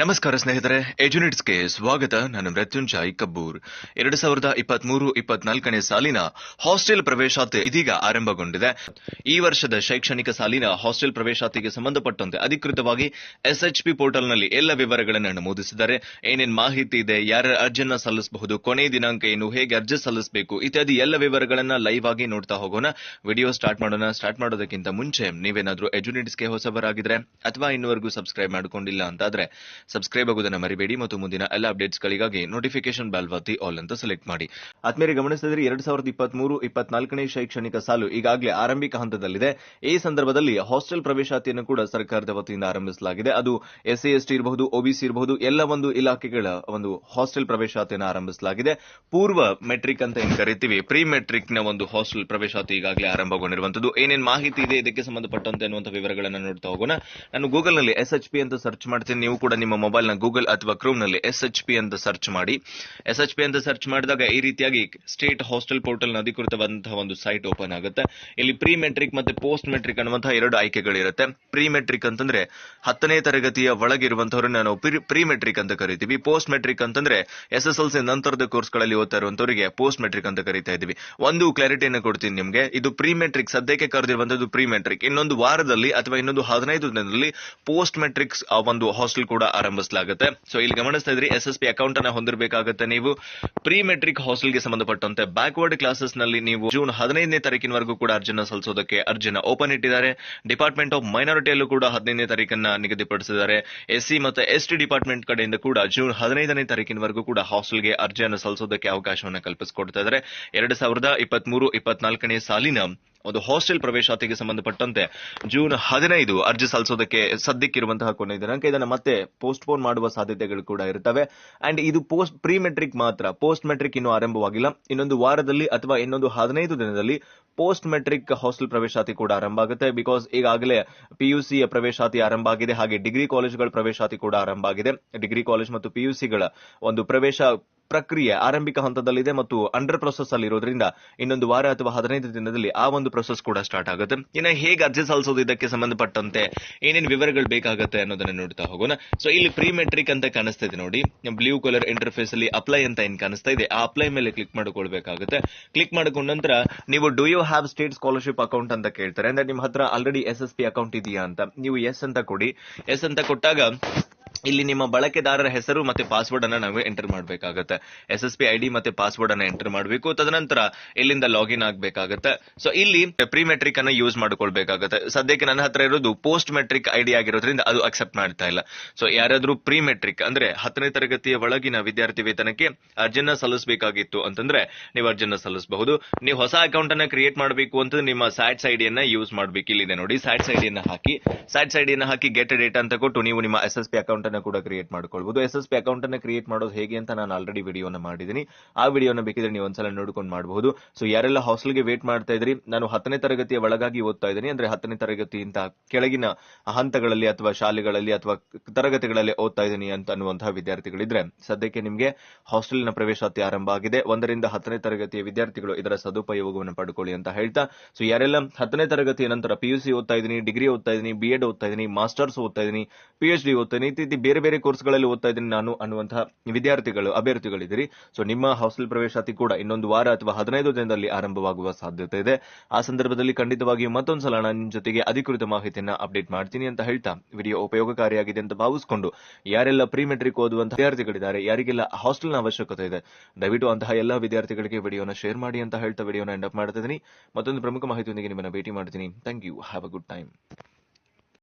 ನಮಸ್ಕಾರ ಸ್ನೇಹಿತರೆ ಎಜುನಿಟ್ಸ್ಗೆ ಸ್ವಾಗತ. ನಾನು ಮೃತ್ಯುಂಜಯ್ ಕಬ್ಬೂರ್. ಎರಡು ಸಾವಿರದ ಇಪ್ಪತ್ಮೂರು, ಇಪ್ಪತ್ನಾಲ್ಕನೇ ಸಾಲಿನ ಹಾಸ್ಟೆಲ್ ಪ್ರವೇಶಾತಿ ಇದೀಗ ಆರಂಭಗೊಂಡಿದೆ. ಈ ವರ್ಷದ ಶೈಕ್ಷಣಿಕ ಸಾಲಿನ ಹಾಸ್ಟೆಲ್ ಪ್ರವೇಶಾತಿಗೆ ಸಂಬಂಧಪಟ್ಟಂತೆ ಅಧಿಕೃತವಾಗಿ ಎಸ್ಎಚ್ಪಿ ಪೋರ್ಟಲ್ನಲ್ಲಿ ಎಲ್ಲ ವಿವರಗಳನ್ನು ನಮೂದಿಸಿದ್ದಾರೆ. ಏನೇನು ಮಾಹಿತಿ ಇದೆ ಯಾರ ಅರ್ಜಿಯನ್ನ ಸಲ್ಲಿಸಬಹುದು, ಕೊನೆ ದಿನಾಂಕ ಏನು, ಹೇಗೆ ಅರ್ಜಿ ಸಲ್ಲಿಸಬೇಕು, ಇತ್ಯಾದಿ ಎಲ್ಲ ವಿವರಗಳನ್ನು ಲೈವ್ ಆಗಿ ನೋಡ್ತಾ ಹೋಗೋಣ. ವಿಡಿಯೋ ಸ್ಟಾರ್ಟ್ ಮಾಡೋಣ. ಸ್ಟಾರ್ಟ್ ಮಾಡೋದಕ್ಕಿಂತ ಮುಂಚೆ ನೀವೇನಾದರೂ ಎಜುನಿಟ್ಸ್ಗೆ ಹೊಸಬರಾಗಿದ್ರೆ ಅಥವಾ ಇನ್ನುವರೆಗೂ ಸಬ್ಸ್ಕ್ರೈಬ್ ಮಾಡಿಕೊಂಡಿಲ್ಲ ಅಂತಾದ್ರೆ ಸಬ್ಸ್ಕ್ರೈಬ್ ಆಗುವುದನ್ನು ಮರಿಬೇಡಿ ಮತ್ತು ಮುಂದಿನ ಎಲ್ಲ ಅಪ್ಡೇಟ್ಸ್ಗಳಿಗಾಗಿ ನೋಟಿಫಿಕೇಶನ್ ಬೆಲ್ ಒತ್ತಿ ಆಲ್ ಅಂತ ಸೆಲೆಕ್ಟ್ ಮಾಡಿ. ಆದ್ಮೇಲೆ ಗಮನಿಸಿದರೆ, ಎರಡ್ ಸಾವಿರದ ಇಪ್ಪತ್ಮೂರು, ಇಪ್ಪತ್ನಾಲ್ಕನೇ ಶೈಕ್ಷಣಿಕ ಸಾಲು ಈಗಾಗಲೇ ಆರಂಭಿಕ ಹಂತದಲ್ಲಿದೆ. ಈ ಸಂದರ್ಭದಲ್ಲಿ ಹಾಸ್ಟೆಲ್ ಪ್ರವೇಶಾತಿಯನ್ನು ಕೂಡ ಸರ್ಕಾರದ ವತಿಯಿಂದ ಆರಂಭಿಸಲಾಗಿದೆ. ಅದು ಎಸ್ಸಿ ಎಸ್ಟಿ ಇರಬಹುದು ಒಬಿಸಿ ಇರಬಹುದು, ಎಲ್ಲ ಒಂದು ಇಲಾಖೆಗಳ ಒಂದು ಹಾಸ್ಟೆಲ್ ಪ್ರವೇಶಾತಿಯನ್ನು ಆರಂಭಿಸಲಾಗಿದೆ. ಪೂರ್ವ ಮೆಟ್ರಿಕ್ ಅಂತ ಏನ್ ಕರಿತೀವಿ? ಪ್ರೀ ಮೆಟ್ರಿಕ್ನ ಒಂದು ಹಾಸ್ಟೆಲ್ ಪ್ರವೇಶಾತಿ ಈಗಾಗಲೇ ಆರಂಭಗೊಂಡಿರುವಂತದ್ದು ಏನೇನು ಮಾಹಿತಿ ಇದೆ, ಇದಕ್ಕೆ ಸಂಬಂಧಪಟ್ಟಂತೆ ಅನ್ನುವಂಥ ವಿವರಗಳನ್ನು ನೋಡ್ತಾ ಹೋಗೋಣ. ನಾನು ಗೂಗಲ್ನಲ್ಲಿ ಎಸ್ ಎಚ್ ಪಿ ಅಂತ ಸರ್ಚ್ ಮಾಡ್ತೀನಿ. ನೀವು ಕೂಡ ನಿಮ್ಮ ಮೊಬೈಲ್ನ ಗೂಗಲ್ ಅಥವಾ ಕ್ರೋಮ್ನಲ್ಲಿ ಎಸ್ ಎಚ್ ಪಿ ಅಂತ ಸರ್ಚ್ ಮಾಡಿ. ಎಸ್ ಎಚ್ ಪಿ ಅಂತ ಸರ್ಚ್ ಮಾಡಿದಾಗ ಈ ರೀತಿಯಾಗಿ ಸ್ಟೇಟ್ ಹಾಸ್ಟೆಲ್ ಪೋರ್ಟಲ್ನ ಅಧಿಕೃತವಾದಂತಹ ಒಂದು ಸೈಟ್ ಓಪನ್ ಆಗುತ್ತೆ. ಇಲ್ಲಿ ಪ್ರೀ ಮೆಟ್ರಿಕ್ ಮತ್ತೆ ಪೋಸ್ಟ್ ಮೆಟ್ರಿಕ್ ಅನ್ನುವಂತಹ ಎರಡು ಆಯ್ಕೆಗಳಿರುತ್ತೆ. ಪ್ರೀ ಮೆಟ್ರಿಕ್ ಅಂತಂದ್ರೆ ಹತ್ತನೇ ತರಗತಿಯ ಒಳಗಿರುವಂತಹವ್ರನ್ನ ನಾವು ಪ್ರೀ ಮೆಟ್ರಿಕ್ ಅಂತ ಕರಿತೀವಿ. ಪೋಸ್ಟ್ ಮೆಟ್ರಿಕ್ ಅಂತಂದ್ರೆ ಎಸ್ ಎಸ್ ಎಲ್ ಸಿ ನಂತರದ ಕೋರ್ಸ್ಗಳಲ್ಲಿ ಓದ್ತಾ ಇರುವಂತವರಿಗೆ ಪೋಸ್ಟ್ ಮೆಟ್ರಿಕ್ ಅಂತ ಕರಿತಾ ಇದೀವಿ ಒಂದು ಕ್ಲಾರಿಟಿಯನ್ನು ಕೊಡ್ತೀನಿ ನಿಮಗೆ. ಇದು ಪ್ರೀ ಮೆಟ್ರಿಕ್ ಸದ್ಯಕ್ಕೆ ಕರೆದಿರುವಂತದ್ದು ಪ್ರೀ ಮೆಟ್ರಿಕ್ ಇನ್ನೊಂದು ವಾರದಲ್ಲಿ ಅಥವಾ ಇನ್ನೊಂದು ಹದಿನೈದು ದಿನದಲ್ಲಿ ಪೋಸ್ಟ್ ಮೆಟ್ರಿಕ್ಸ್ ಒಂದು ಹಾಸ್ಟೆಲ್ ಕೂಡ ಆರಂಭಿಸಲಾಗುತ್ತೆ ಸೊ ಇಲ್ಲಿ ಗಮನಿಸ್ತಾ ಇದ್ರಿ ಎಸ್ ಎಸ್ ಪಿ ಅಕೌಂಟ್ ಅನ್ನ ಹೊಂದಿರಬೇಕಾಗುತ್ತೆ ನೀವು. ಪ್ರೀ ಮೆಟ್ರಿಕ್ ಹಾಸ್ಟೆಲ್ಗೆ ಸಂಬಂಧಪಟ್ಟಂತೆ ಬ್ಯಾಕ್ವರ್ಡ್ ಕ್ಲಾಸಸ್ನಲ್ಲಿ ನೀವು ಜೂನ್ ಹದಿನೈದನೇ ತಾರೀಕಿನವರೆಗೂ ಕೂಡ ಅರ್ಜಿನ ಸಲ್ಲಿಸೋದಕ್ಕೆ ಅರ್ಜಿನ ಓಪನ್ ಇಟ್ಟಿದ್ದಾರೆ. ಡಿಪಾರ್ಟ್ಮೆಂಟ್ ಆಫ್ ಮೈನಾರಿಟಿಯಲ್ಲೂ ಕೂಡ ಹದಿನೈದನೇ ತಾರೀಕನ್ನ ನಿಗದಿಪಡಿಸಿದ್ದಾರೆ. ಎಸ್ಸಿ ಮತ್ತು ಎಸ್ ಟಿ ಡಿಪಾರ್ಟ್ಮೆಂಟ್ ಕಡೆಯಿಂದ ಕೂಡ ಜೂನ್ ಹದಿನೈದನೇ ತಾರೀಕಿನವರೆಗೂ ಕೂಡ ಹಾಸ್ಟೆಲ್ಗೆ ಅರ್ಜಿಯನ್ನು ಸಲ್ಲಿಸೋದಕ್ಕೆ ಅವಕಾಶವನ್ನು ಕಲ್ಪಿಸಿಕೊಡ್ತಾ ಇದ್ದಾರೆ. ಎರಡು ಸಾವಿರದ ಇಪ್ಪತ್ಮೂರು, ಇಪ್ಪತ್ನಾಲ್ಕನೇ ಸಾಲಿನ ಒಂದು ಹಾಸ್ಟೆಲ್ ಪ್ರವೇಶಾತಿಗೆ ಸಂಬಂಧಪಟ್ಟಂತೆ ಜೂನ್ ಹದಿನೈದು ಅರ್ಜಿ ಸಲ್ಲಿಸೋದಕ್ಕೆ ಸದ್ಯಕ್ಕಿರುವಂತಹ ಕೊನೆ ದಿನಾಂಕ. ಇದನ್ನು ಮತ್ತೆ ಪೋಸ್ಟ್ ಪೋನ್ ಮಾಡುವ ಸಾಧ್ಯತೆಗಳು ಕೂಡ ಇರುತ್ತವೆ. ಅಂಡ್ ಇದು ಪೋಸ್ಟ್ ಪ್ರೀ ಮೆಟ್ರಿಕ್ ಮಾತ್ರ. ಪೋಸ್ಟ್ ಮೆಟ್ರಿಕ್ ಇನ್ನೂ ಆರಂಭವಾಗಿಲ್ಲ. ಇನ್ನೊಂದು ವಾರದಲ್ಲಿ ಅಥವಾ ಇನ್ನೊಂದು ಹದಿನೈದು ದಿನದಲ್ಲಿ ಪೋಸ್ಟ್ ಮೆಟ್ರಿಕ್ ಹಾಸ್ಟೆಲ್ ಪ್ರವೇಶಾತಿ ಕೂಡ ಆರಂಭ ಆಗುತ್ತೆ. ಬಿಕಾಸ್ ಈಗಾಗಲೇ ಪಿಯುಸಿಯ ಪ್ರವೇಶಾತಿ ಆರಂಭ ಆಗಿದೆ. ಹಾಗೆ ಡಿಗ್ರಿ ಕಾಲೇಜುಗಳ ಪ್ರವೇಶಾತಿ ಕೂಡ ಆರಂಭ ಆಗಿದೆ. ಡಿಗ್ರಿ ಕಾಲೇಜ್ ಮತ್ತು ಪಿಯುಸಿಗಳ ಒಂದು ಪ್ರವೇಶ ಪ್ರಕ್ರಿಯೆ ಆರಂಭಿಕ ಹಂತದಲ್ಲಿದೆ ಮತ್ತು ಅಂಡರ್ ಪ್ರೊಸೆಸ್ ಅಲ್ಲಿ ಇರೋದ್ರಿಂದ ಇನ್ನೊಂದು ವಾರ ಅಥವಾ ಹದಿನೈದು ದಿನದಲ್ಲಿ ಆ ಒಂದು ಪ್ರೊಸೆಸ್ ಕೂಡ ಸ್ಟಾರ್ಟ್ ಆಗುತ್ತೆ. ಇನ್ನು ಹೇಗೆ ಅರ್ಜಿ ಸಲ್ಲಿಸೋದು ಇದಕ್ಕೆ ಸಂಬಂಧಪಟ್ಟಂತೆ ಏನೇನು ವಿವರಗಳು ಬೇಕಾಗುತ್ತೆ ಅನ್ನೋದನ್ನ ನೋಡ್ತಾ ಹೋಗೋಣ. ಸೊ ಇಲ್ಲಿ ಪ್ರೀ ಮೆಟ್ರಿಕ್ ಅಂತ ಕಾಣಿಸ್ತಾ ಇದೆ ನೋಡಿ. ಬ್ಲೂ ಕಲರ್ ಇಂಟರ್ಫೇಸ್ ಅಲ್ಲಿ ಅಪ್ಲೈ ಅಂತ ಏನ್ ಕಾಣಿಸ್ತಾ ಇದೆ? ಆ ಅಪ್ಲೈ ಮೇಲೆ ಕ್ಲಿಕ್ ಮಾಡಿಕೊಳ್ಬೇಕಾಗುತ್ತೆ. ಕ್ಲಿಕ್ ಮಾಡಿಕೊಂಡ ನಂತರ ನೀವು do you have state scholarship account ಅಂತ ಕೇಳ್ತಾರೆ. ಅಂದ್ರೆ ನಿಮ್ಮ ಹತ್ರ already S S P account ಇದೆಯಾ ಅಂತ. ನೀವು ಎಸ್ ಅಂತ ಕೊಡಿ. ಎಸ್ ಅಂತ ಕೊಟ್ಟಾಗ ಇಲ್ಲಿ ನಿಮ್ಮ ಬಳಕೆದಾರರ ಹೆಸರು ಮತ್ತೆ ಪಾಸ್ವರ್ಡ್ ಅನ್ನ ನಾವು ಎಂಟರ್ ಮಾಡಬೇಕಾಗುತ್ತೆ. ಎಸ್ ಎಸ್ ಪಿ ಐಡಿ ಮತ್ತೆ ಪಾಸ್ವರ್ಡ್ ಅನ್ನ ಎಂಟರ್ ಮಾಡಬೇಕು. ತದನಂತರ ಇಲ್ಲಿಂದ ಲಾಗಿನ್ ಆಗಬೇಕಾಗುತ್ತೆ. ಸೊ ಇಲ್ಲಿ ಪ್ರೀ ಮೆಟ್ರಿಕ್ ಅನ್ನ ಯೂಸ್ ಮಾಡ್ಕೊಳ್ಬೇಕಾಗುತ್ತೆ. ಸದ್ಯಕ್ಕೆ ನನ್ನ ಹತ್ರ ಇರೋದು ಪೋಸ್ಟ್ ಮೆಟ್ರಿಕ್ ಐಡಿ ಆಗಿರೋದ್ರಿಂದ ಅದು ಅಕ್ಸೆಪ್ಟ್ ಮಾಡ್ತಾ ಇಲ್ಲ. ಸೊ ಯಾರಾದ್ರೂ ಪ್ರೀ ಮೆಟ್ರಿಕ್ ಅಂದ್ರೆ ಹತ್ತನೇ ತರಗತಿಯ ಒಳಗಿನ ವಿದ್ಯಾರ್ಥಿ ವೇತನಕ್ಕೆ ಅರ್ಜಿನ ಸಲ್ಲಿಸಬೇಕಾಗಿತ್ತು ಅಂತಂದ್ರೆ ನೀವು ಅರ್ಜಿನ ಸಲ್ಲಿಸಬಹುದು. ನೀವು ಹೊಸ ಅಕೌಂಟ್ ಅನ್ನ ಕ್ರಿಯೇಟ್ ಮಾಡಬೇಕು ಅಂತ ನಿಮ್ಮ ಸ್ಯಾಟ್ಸ್ ಐಡಿಯನ್ನ ಯೂಸ್ ಮಾಡಬೇಕು ಇಲ್ಲಿದೆ ನೋಡಿ. ಸ್ಯಾಟ್ಸ್ ಐಡಿಯನ್ನ ಹಾಕಿ ಸ್ಯಾಟ್ಸ್ ಐಡಿಯನ್ನ ಹಾಕಿ ಗೆಟ್ ಡೇಟಾ ಅಂತ ಕೊಟ್ಟು ನೀವು ನಿಮ್ಮ ಎಸ್ ಎಸ್ ಪಿ ಅಕೌಂಟ್ ಅನ್ನ ಕೂಡ ಕ್ರಿಯೇಟ್ ಮಾಡ್ಕೊಳ್ಬಹುದು ಎಸ್ ಎಸ್ ಪಿ ಅಕೌಂಟ್ ಅನ್ನ ಕ್ರಿಯೇಟ್ ಮಾಡೋದು ಹೇಗೆ ಅಂತ ನಾನು ಆಲ್ರೆಡಿ ವಿಡಿಯೋನ ಮಾಡಿದ್ದೀನಿ. ಆ ವಿಡಿಯೋನ ಬೇಕಿದ್ರೆ ನೀವು ಒಂದ್ಸಲ ನೋಡ್ಕೊಂಡು ಮಾಡಬಹುದು. ಸೊ ಯಾರೆಲ್ಲ ಹಾಸ್ಟೆಲ್ಗೆ ವೇಟ್ ಮಾಡ್ತಾ ಇದ್ರಿ, ನಾನು ಹತ್ತನೇ ತರಗತಿಯ ಒಳಗಾಗಿ ಓದ್ತಾ ಇದ್ದೀನಿ. ಅಂದ್ರೆ ಹತ್ತನೇ ತರಗತಿಯಿಂದ ಕೆಳಗಿನ ಹಂತಗಳಲ್ಲಿ ಅಥವಾ ಶಾಲೆಗಳಲ್ಲಿ ಅಥವಾ ತರಗತಿಗಳಲ್ಲಿ ಓದ್ತಾ ಇದ್ದೀನಿ ಅಂತ ಅನ್ನುವಂತಹ ವಿದ್ಯಾರ್ಥಿಗಳಿದ್ರೆ, ಸದ್ಯಕ್ಕೆ ನಿಮಗೆ ಹಾಸ್ಟೆಲ್ನ ಪ್ರವೇಶಾತಿ ಆರಂಭ ಆಗಿದೆ. ಒಂದರಿಂದ ಹತ್ತನೇ ತರಗತಿಯ ವಿದ್ಯಾರ್ಥಿಗಳು ಇದರ ಸದುಪಯೋಗವನ್ನು ಪಡ್ಕೊಳ್ಳಿ ಅಂತ ಹೇಳ್ತಾ. ಸೊ ಯಾರೆಲ್ಲ ಹತ್ತನೇ ತರಗತಿಯ ನಂತರ ಪಿಯುಸಿ ಓದ್ತಾ ಇದ್ದೀನಿ ಡಿಗ್ರಿ ಓದ್ತಾ ಇದ್ದೀನಿ ಬಿ ಎಡ್ ಓದ್ತಾ ಇದ್ದೀನಿ ಮಾಸ್ಟರ್ಸ್ ಓದ್ತಾ ಇದ್ದೀನಿ ಪಿ ಎಚ್ ಡಿ ಓದ್ತಾ ಇದ್ದೀನಿ ಬೇರೆ ಬೇರೆ ಕೋರ್ಸ್ಗಳಲ್ಲಿ ಓದ್ತಾ ಇದ್ದೀನಿ ನಾನು ಅನ್ನುವಂತಹ ವಿದ್ಯಾರ್ಥಿಗಳು, ಅಭ್ಯರ್ಥಿಗಳಿದ್ದೀರಿ. ಸೊ ನಿಮ್ಮ ಹಾಸ್ಟೆಲ್ ಪ್ರವೇಶಾತಿ ಕೂಡ ಇನ್ನೊಂದು ವಾರ ಅಥವಾ ಹದಿನೈದು ದಿನದಲ್ಲಿ ಆರಂಭವಾಗುವ ಸಾಧ್ಯತೆ ಇದೆ. ಆ ಸಂದರ್ಭದಲ್ಲಿ ಖಂಡಿತವಾಗಿಯೂ ಮತ್ತೊಂದು ಸಲ ನಾನು ನಿಮ್ಮ ಜೊತೆಗೆ ಅಧಿಕೃತ ಮಾಹಿತಿಯನ್ನ ಅಪ್ಡೇಟ್ ಮಾಡ್ತೀನಿ ಅಂತ ಹೇಳ್ತಾ ವಿಡಿಯೋ ಉಪಯೋಗಕಾರಿಯಾಗಿದೆ ಅಂತ ಭಾವಿಸಿಕೊಂಡು ಯಾರೆಲ್ಲ ಪ್ರೀ ಮೆಟ್ರಿಕ್ ಓದುವಂತಹ ವಿದ್ಯಾರ್ಥಿಗಳಿದ್ದಾರೆ, ಯಾರಿಗೆಲ್ಲ ಹಾಸ್ಟೆಲ್ನ ಅವಶ್ಯಕತೆ ಇದೆ, ದಯವಿಟ್ಟು ಅಂತಹ ಎಲ್ಲ ವಿದ್ಯಾರ್ಥಿಗಳಿಗೆ ವಿಡಿಯೋನ ಶೇರ್ ಮಾಡಿ ಅಂತ ಹೇಳ್ತಾ ವಿಡಿಯೋನ ಎಂಡ್ ಅಪ್ ಮಾಡ್ತಾ ಇದ್ದೀನಿ. ಮತ್ತೊಂದು ಪ್ರಮುಖ ಮಾಹಿತಿಯೊಂದಿಗೆ ನಿಮ್ಮನ್ನ ಭೇಟಿ ಮಾಡ್ತೀನಿ. Thank you have a good time